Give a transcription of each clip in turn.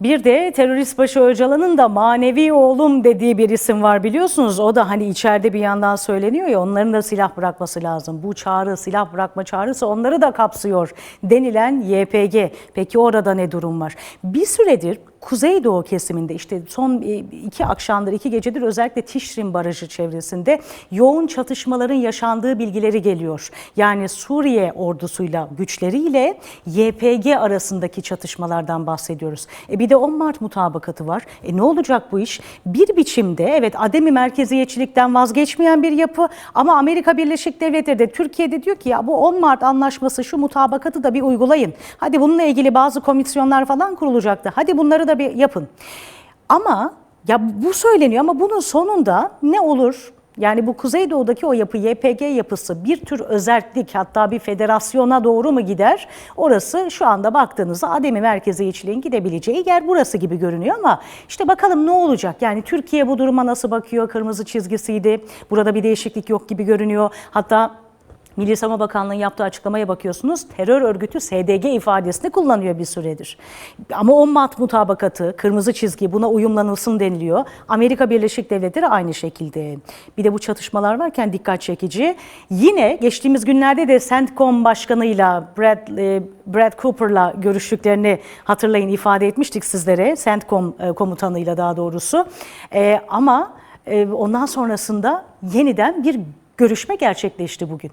Bir de terörist başı Öcalan'ın da manevi oğlum dediği bir isim var biliyorsunuz. O da hani içeride bir yandan söyleniyor ya onların da silah bırakması lazım. Bu çağrı silah bırakma çağrısı onları da kapsıyor denilen YPG. Peki orada ne durum var? Bir süredir Kuzeydoğu kesiminde işte son e, iki akşamdır, iki gecedir özellikle Tişrin Barajı çevresinde yoğun çatışmaların yaşandığı bilgileri geliyor. Yani Suriye ordusuyla, güçleriyle YPG arasındaki çatışmalardan bahsediyoruz. E bir de 10 Mart mutabakatı var. E ne olacak bu iş? Bir biçimde evet ademi merkeziyetçilikten vazgeçmeyen bir yapı ama Amerika Birleşik Devletleri de Türkiye'de diyor ki ya bu 10 Mart anlaşması şu mutabakatı da bir uygulayın. Hadi bununla ilgili bazı komisyonlar falan kurulacaktı. Hadi bunları da bir yapın. Ama ya bu söyleniyor ama bunun sonunda ne olur? Yani bu Kuzeydoğu'daki o yapı YPG yapısı bir tür özellik hatta bir federasyona doğru mu gider? Orası şu anda baktığınızda ademi merkeziyetçiliğin gidebileceği yer burası gibi görünüyor ama işte bakalım ne olacak? Yani Türkiye bu duruma nasıl bakıyor? Kırmızı çizgisiydi. Burada bir değişiklik yok gibi görünüyor. Hatta Milli Savunma Bakanlığı'nın yaptığı açıklamaya bakıyorsunuz. Terör örgütü SDG ifadesini kullanıyor bir süredir. Ama o mat mutabakatı, kırmızı çizgi buna uyumlanılsın deniliyor. Amerika Birleşik Devletleri aynı şekilde. Bir de bu çatışmalar varken dikkat çekici. Yine geçtiğimiz günlerde de CENTCOM başkanıyla Brad, e, Brad Cooper'la görüştüklerini hatırlayın ifade etmiştik sizlere. CENTCOM e, komutanıyla daha doğrusu. E, ama ondan sonrasında yeniden bir görüşme gerçekleşti bugün.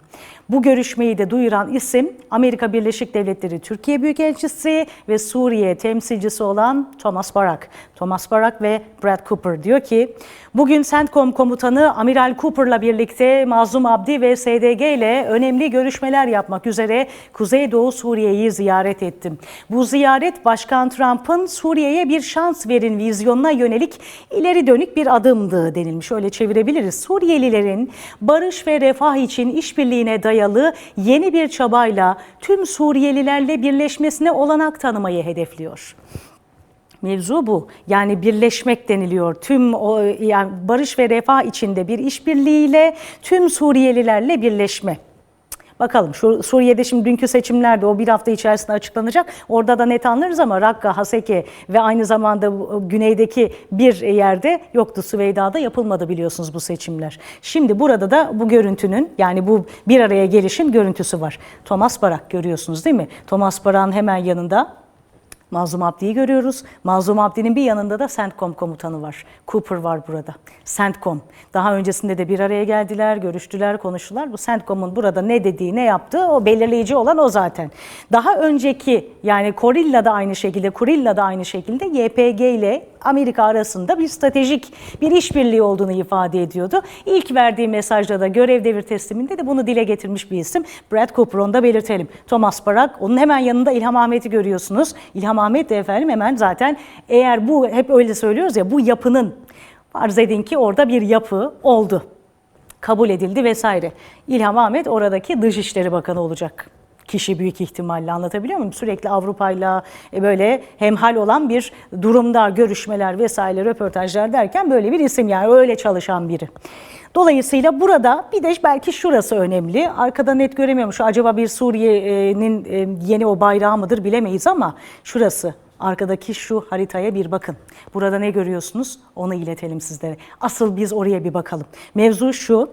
Bu görüşmeyi de duyuran isim Amerika Birleşik Devletleri Türkiye Büyükelçisi ve Suriye temsilcisi olan Thomas Barak. Thomas Barak ve Brad Cooper diyor ki bugün CENTCOM komutanı Amiral Cooper'la birlikte Mazlum Abdi ve SDG ile önemli görüşmeler yapmak üzere Kuzeydoğu Suriye'yi ziyaret ettim. Bu ziyaret Başkan Trump'ın Suriye'ye bir şans verin vizyonuna yönelik ileri dönük bir adımdı denilmiş. Öyle çevirebiliriz. Suriyelilerin barış ve refah için işbirliğine dayalı yeni bir çabayla tüm Suriyelilerle birleşmesine olanak tanımayı hedefliyor. Mevzu bu. Yani birleşmek deniliyor. Tüm o yani barış ve refah içinde bir işbirliğiyle tüm Suriyelilerle birleşme. Bakalım Suriye'de şimdi dünkü seçimlerde o bir hafta içerisinde açıklanacak. Orada da net anlarız ama Rakka, Haseke ve aynı zamanda güneydeki bir yerde yoktu. Süveyda'da yapılmadı biliyorsunuz bu seçimler. Şimdi burada da bu görüntünün yani bu bir araya gelişin görüntüsü var. Thomas Barak görüyorsunuz değil mi? Thomas Barak'ın hemen yanında Mazlum Abdi'yi görüyoruz. Mazlum Abdi'nin bir yanında da CENTCOM komutanı var. Cooper var burada. CENTCOM. Daha öncesinde de bir araya geldiler, görüştüler, konuştular. Bu CENTCOM'un burada ne dediği, ne yaptığı o belirleyici olan o zaten. Daha önceki yani Korilla da aynı şekilde, Kurilla da aynı şekilde YPG ile Amerika arasında bir stratejik bir işbirliği olduğunu ifade ediyordu. İlk verdiği mesajda da görev devir tesliminde de bunu dile getirmiş bir isim. Brad Cooper onu da belirtelim. Thomas Barak, onun hemen yanında İlham Ahmet'i görüyorsunuz. İlham Ahmet de efendim hemen zaten eğer bu hep öyle söylüyoruz ya bu yapının farz edin ki orada bir yapı oldu. Kabul edildi vesaire. İlham Ahmet oradaki Dışişleri Bakanı olacak kişi büyük ihtimalle anlatabiliyor muyum? Sürekli Avrupa'yla e, böyle hemhal olan bir durumda görüşmeler vesaire röportajlar derken böyle bir isim yani öyle çalışan biri. Dolayısıyla burada bir de belki şurası önemli. Arkada net göremiyorum. Şu acaba bir Suriye'nin e, yeni o bayrağı mıdır bilemeyiz ama şurası Arkadaki şu haritaya bir bakın. Burada ne görüyorsunuz? Onu iletelim sizlere. Asıl biz oraya bir bakalım. Mevzu şu.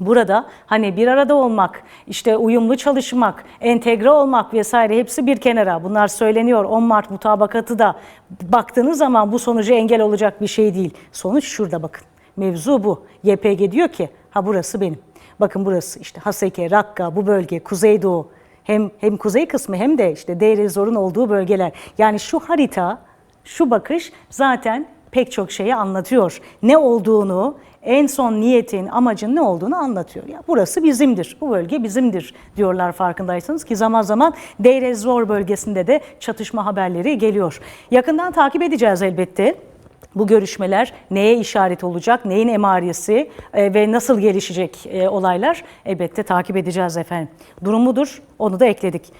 Burada hani bir arada olmak, işte uyumlu çalışmak, entegre olmak vesaire hepsi bir kenara. Bunlar söyleniyor. 10 Mart mutabakatı da baktığınız zaman bu sonucu engel olacak bir şey değil. Sonuç şurada bakın. Mevzu bu. YPG diyor ki ha burası benim. Bakın burası işte Haseke, Rakka, bu bölge, Kuzeydoğu. Hem hem kuzey kısmı hem de işte Deir Zor'un olduğu bölgeler. Yani şu harita, şu bakış zaten pek çok şeyi anlatıyor. Ne olduğunu, en son niyetin, amacın ne olduğunu anlatıyor. Ya burası bizimdir, bu bölge bizimdir diyorlar farkındaysanız ki zaman zaman Deir ez-Zor bölgesinde de çatışma haberleri geliyor. Yakından takip edeceğiz elbette. Bu görüşmeler neye işaret olacak, neyin emaresi e, ve nasıl gelişecek e, olaylar elbette takip edeceğiz efendim. Durum budur, onu da ekledik.